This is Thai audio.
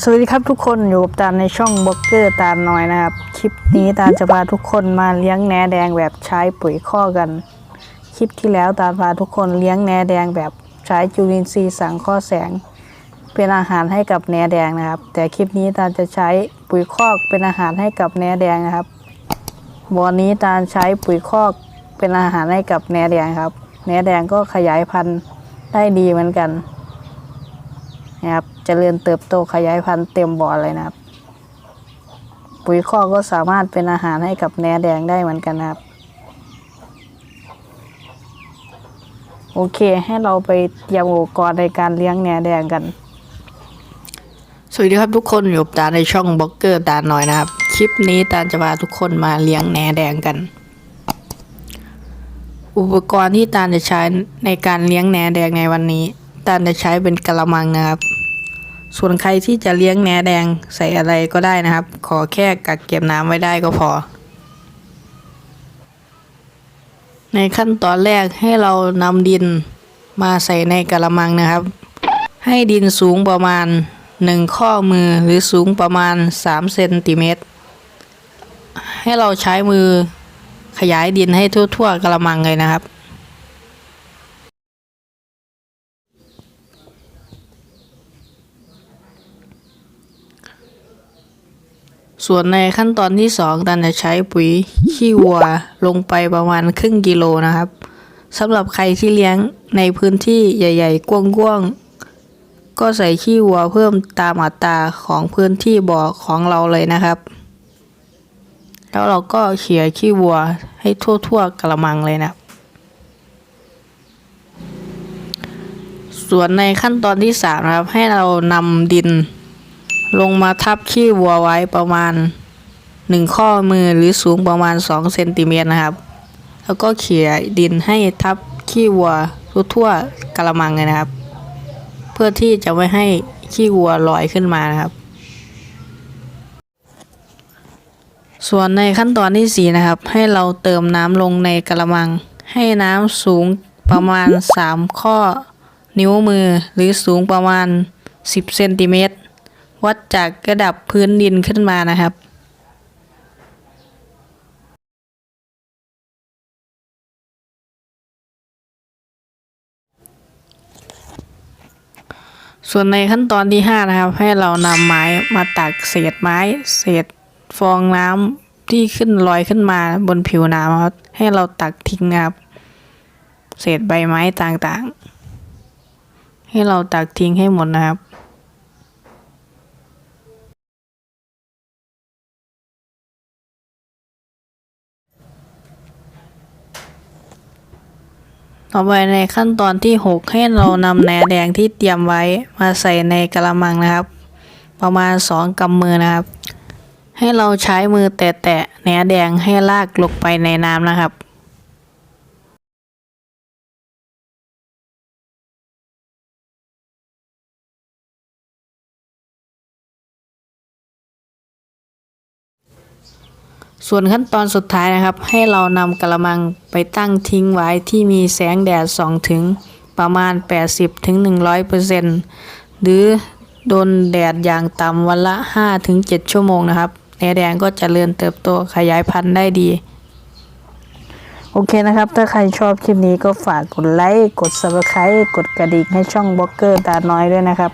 สวัสดีครับทุกคนอยู่กับตาลในช่องบล็อกเกอร์ตาลน้อยนะครับ คลิปนี้ตาลจะพาทุกคนมาเลี้ยงแหนแดงแบบใช้ปุ๋ยข้อกัน คลิปที่แล้วตาลพาทุกคนเลี้ยงแหนแดงแบบใช้จุลินทรีย์สังเคราะห์แสง เป็นอาหารให้กับแหนแดงนะครับ แต่คลิปนี้ตาลจะใช้ปุ๋ยคอกเป็นอาหารให้กับแหนแดงนะครับวันนี้ตาลใช้ปุ๋ยคอกเป็นอาหารให้กับแหนแดงครับแหนแดงก็ขยายพันธุ์ได้ดีเหมือนกันนะครับ จริญเติบโตขยายพันธุ์เต็มบ่อเลยนะครับ ปุ๋ยคอก็สามารถเป็นอาหารให้กับแหนแดงได้เหมือนกันนะครับ โอเคให้เราไปเตรียมอุปกรณ์ในการเลี้ยงแหนแดงกัน สวัสดีครับทุกคนอยู่ตาในช่องบล็อกเกอร์ตาหน่อยนะครับ คลิปนี้ตาจะพาทุกคนมาเลี้ยงแหนแดงกัน อุปกรณ์ที่ตาจะใช้ในการเลี้ยงแหนแดงในวันนี้ตาจะใช้เป็นกระมังนะครับ ส่วนใครที่จะเลี้ยงแหนแดงใส่อะไรก็ได้นะครับ ขอแค่กักเก็บน้ำไว้ได้ก็พอ ในขั้นตอนแรกให้เรานำดินมาใส่ในกระมังนะครับ ให้ดินสูงประมาณ 1 ข้อมือหรือสูงประมาณ3เซนติเมตร ให้เราใช้มือขยายดินให้ทั่วๆกระมังเลยนะครับ ส่วนในขั้นตอนที่สองตันจะใช้ปุ๋ยขี้วัวลงไปประมาณครึ่งกิโลนะครับสำหรับใครที่เลี้ยงในพื้นที่ใหญ่ ๆ กว้างๆก็ใส่ขี้วัวเพิ่มตามอัตราของพื้นที่บ่อของเราเลยนะครับ แล้วเราก็เขี่ยขี้วัวให้ทั่วๆกระมังเลยนะส่วนในขั้นตอนที่สามนะครับให้เรานำดิน ลงมาทับขี้วัวไว้ประมาณ 1 ข้อมือหรือสูงประมาณ 2 เซนติเมตรนะครับ แล้วก็เขี่ยดินให้ทับขี้วัวทั่วๆกระมังเลยนะครับ เพื่อที่จะไม่ให้ขี้วัวลอยขึ้นมานะครับ ส่วนในขั้นตอนที่สี่นะครับ ให้เราเติมน้ำลงในกระมัง ให้น้ำสูงประมาณ 3 ข้อนิ้วมือหรือสูงประมาณ 10 เซนติเมตร วัดจากระดับพื้นดินขึ้นมานะครับส่วนในขั้นตอนที่ 5 นะครับ ให้เรานำไม้มาตักเศษไม้ เศษฟองน้ำที่ขึ้นลอยขึ้นมาบนผิวน้ำครับให้เราตักทิ้งครับเศษใบไม้ต่างๆ ให้เราตักทิ้งให้หมดนะครับ ต่อไปในขั้นตอนที่ 6 ให้เรานำแหนแดงที่เตรียมไว้มาใส่ในกระมังนะครับ ประมาณ 2กำมือนะครับ ให้เราใช้มือแตะแหนแดงให้ลากลงไปในน้ำนะครับ ส่วนขั้นตอนสุดท้ายนะครับ ให้เรานำกระมังไปตั้งทิ้งไว้ที่มีแสงแดดส่องถึงประมาณ 80-100%ถึง100%หรือโดนแดดอย่างต่ำวันละ 5-7 ชั่วโมงนะครับแหนแดงก็จะเริญเติบโตขยายพันธุ์ได้ดี โอเคนะครับ ถ้าใครชอบคลิปนี้ก็ฝากกดไลค์ กด subscribe กดกระดิ่งให้ช่องบล็อกเกอร์ตาน้อยด้วยนะครับ